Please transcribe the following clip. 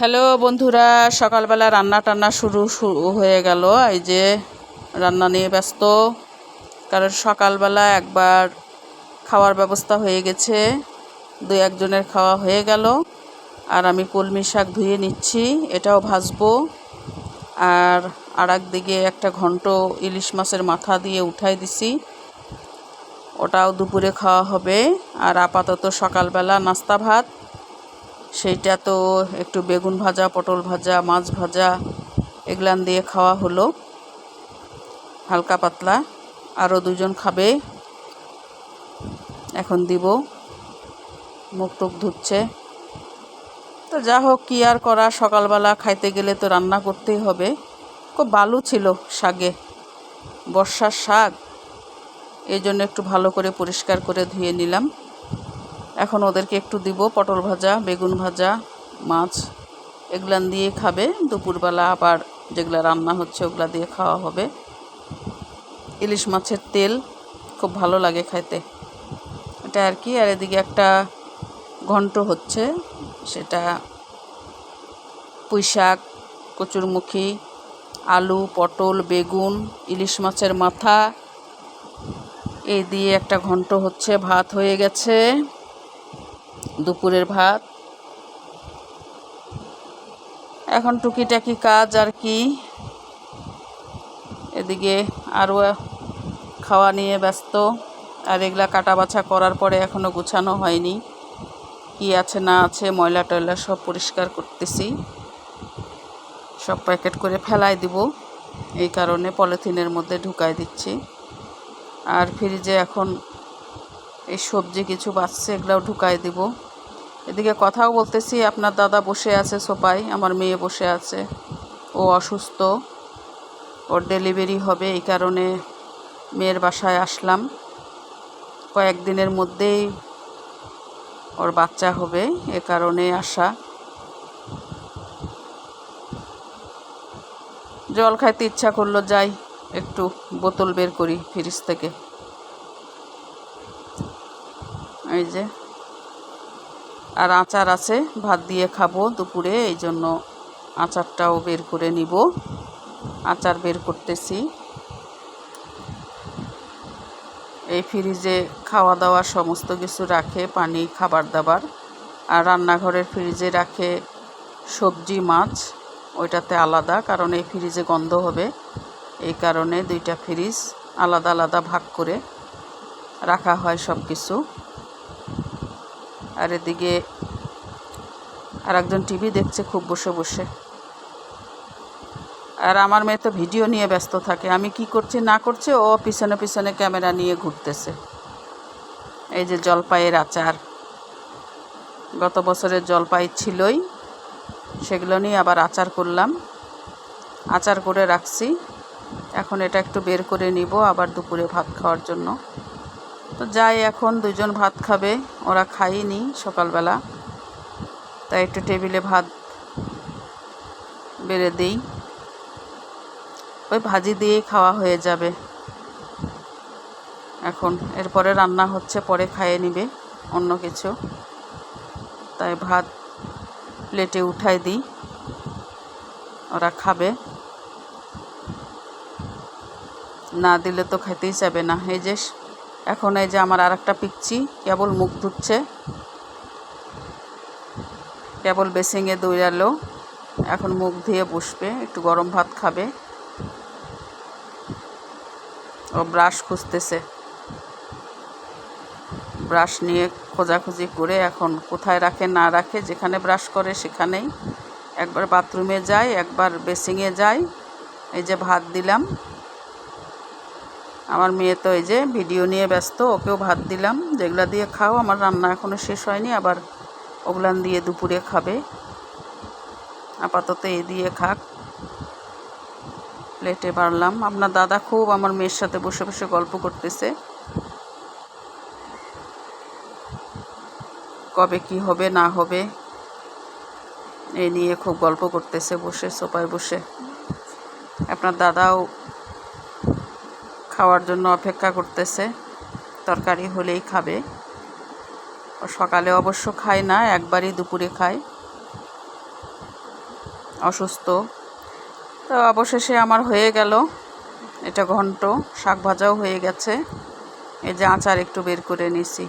Hello বন্ধুরা, সকালবেলা রান্না টান্না শুরু হয়ে গেল। এই যে রান্না নিয়ে ব্যস্ত, কারণ সকালবেলা একবার খাওয়ার ব্যবস্থা হয়ে গেছে, দু একজনের খাওয়া হয়ে গেল, আর আমি কলমি শাক ধুয়ে নিচ্ছি, এটাও ভাজবো। আর আর দিকে একটা ঘন্ট ইলিশ মাছের মাথা দিয়ে উঠাই দিছি, ওটাও দুপুরে খাওয়া হবে। আর আপাতত সকালবেলা নাস্তা ভাত সেইটা তো একটু বেগুন ভাজা, পটল ভাজা, মাছ ভাজা, এগুলান দিয়ে খাওয়া হলো। হালকা পাতলা। আরও দুজন খাবে। এখন দিব। মুখ টুক ধুচ্ছে। তো যা হোক, কী আর করা? সকালবেলা খাইতে গেলে তো রান্না করতেই হবে। খুব বালু ছিল শাকে বর্ষার শাক এই জন্য একটু ভালো করে পরিষ্কার করে ধুয়ে নিলাম। এখন ওদেরকে একটু দিব, পটল ভাজা, বেগুন ভাজা, মাছ এগুলান দিয়ে খাবে। দুপুরবেলা আবার যেগুলো রান্না হচ্ছে ওগুলা দিয়ে খাওয়া হবে। ইলিশ মাছের তেল খুব ভালো লাগে খাইতে। এটা আর কি, আর এদিকে একটা ঘন্ট হচ্ছে, সেটা পুঁই শাক কচুরমুখী, আলু, পটল, বেগুন, ইলিশ মাছের মাথা। এই দিয়ে একটা ঘন্ট হচ্ছে, ভাত হয়ে গেছে। দুপুরের ভাত। এখন টুকিটাকি কাজ আর কি। এদিকে আরও খাওয়া নিয়ে ব্যস্ত। আর এগুলা কাটা বাছা করার পরে এখনও গুছানো হয়নি। কি আছে না আছে ময়লা টয়লা সব পরিষ্কার করতেছি। সব প্যাকেট করে ফেলাই দিব। এই কারণে পলিথিনের মধ্যে ঢুকাই দিচ্ছি। আর ফ্রিজে এখন এই সবজি কিছু বাঁচছে, এগুলাও ঢুকাই দিব। এদিকে কথাও বলতেছি, আপনার দাদা বসে আছে সোপায় আমার মেয়ে বসে আছে। ও অসুস্থ, ওর ডেলিভারি হবে, এই কারণে মেয়ের বাসায় আসলাম। কয়েকদিনের মধ্যেই ওর বাচ্চা হবে, এ কারণে আসা। জল খাইতে ইচ্ছা করল, যাই, একটু বোতল বের করি ফ্রিজ থেকে। এই যে। আর আচার আছে, ভাত দিয়ে খাব দুপুরে, এই জন্য আচারটাও বের করে নিব। আচার বের করতেছি। এই ফ্রিজে খাওয়া দাওয়া সমস্ত কিছু রাখে, পানি খাবার দাবার আর রান্নাঘরের ফ্রিজে রাখে সবজি, মাছ, ওইটাতে আলাদা, কারণ এই ফ্রিজে গন্ধ হবে। এই কারণে দুইটা ফ্রিজ আলাদা আলাদা ভাগ করে রাখা হয় সব কিছু আর এদিকে আর একজন টিভি দেখছে খুব বসে বসে। আর আমার মেয়ে তো ভিডিও নিয়ে ব্যস্ত থাকে। আমি কি করছি, না করছি, ও পিছনে পিছনে ক্যামেরা নিয়ে ঘুরতেছে। এই যে জলপাইয়ের আচার। গত বছরের জলপাই ছিলই, সেগুলো নিয়ে আবার আচার করলাম। আচার করে রাখছি। এখন এটা একটু বের করে নিব আবার দুপুরে ভাত খাওয়ার জন্য। তো যাই, এখন দুজন ভাত খাবে। ওরা খাইনি সকালবেলা। তাই একটু টেবিলে ভাত বেড়ে দিই। ওই ভাজি দিয়েই খাওয়া হয়ে যাবে। এখন এরপরে রান্না হচ্ছে, পরে খাইয়ে নিবে অন্য কিছু। তাই ভাত প্লেটে উঠাই দিই। ওরা খাবে। না দিলে তো খেতেই যাবে না। এই যে এখন এই যে আমার আর একটা পিকচি, কেবল মুখ ধুচ্ছে। কেবল বেসিংয়ে দৌড়ালো, এখন মুখ ধুয়ে বসবে, একটু গরম ভাত খাবে। ও ব্রাশ খুঁজতেছে। ব্রাশ নিয়ে খোঁজাখুঁজি করে এখন কোথায় রাখে, না রাখে, যেখানে ব্রাশ করে সেখানেই। একবার বাথরুমে যায়, একবার বেসিংয়ে যায়। এই যে ভাত দিলাম। আমার মেয়ে তো এই যে ভিডিও নিয়ে ব্যস্ত, ওকেও ভাত দিলাম। যেগুলা দিয়ে খাও, আমার রান্না এখনও শেষ হয়নি, আবার ওগুলান দিয়ে দুপুরে খাবে। আপাতত এ দিয়ে খাক। প্লেটে বাড়লাম। আপনার দাদা খুব আমার মেয়ের সাথে বসে বসে গল্প করতেছে। কবে কি হবে, না হবে, এ নিয়ে খুব গল্প করতেছে, বসে সোপায় বসে। আপনার দাদাও খাওয়ার জন্য অপেক্ষা করতেছে। তরকারি হলেই খাবে। সকালে অবশ্য খায় না, একবারই দুপুরে খায়। অসুস্থ। তো অবশেষে আমার হয়ে গেল। এটা ঘন্ট, শাক ভাজাও হয়ে গেছে। এই যে আচার একটু বের করে নিছি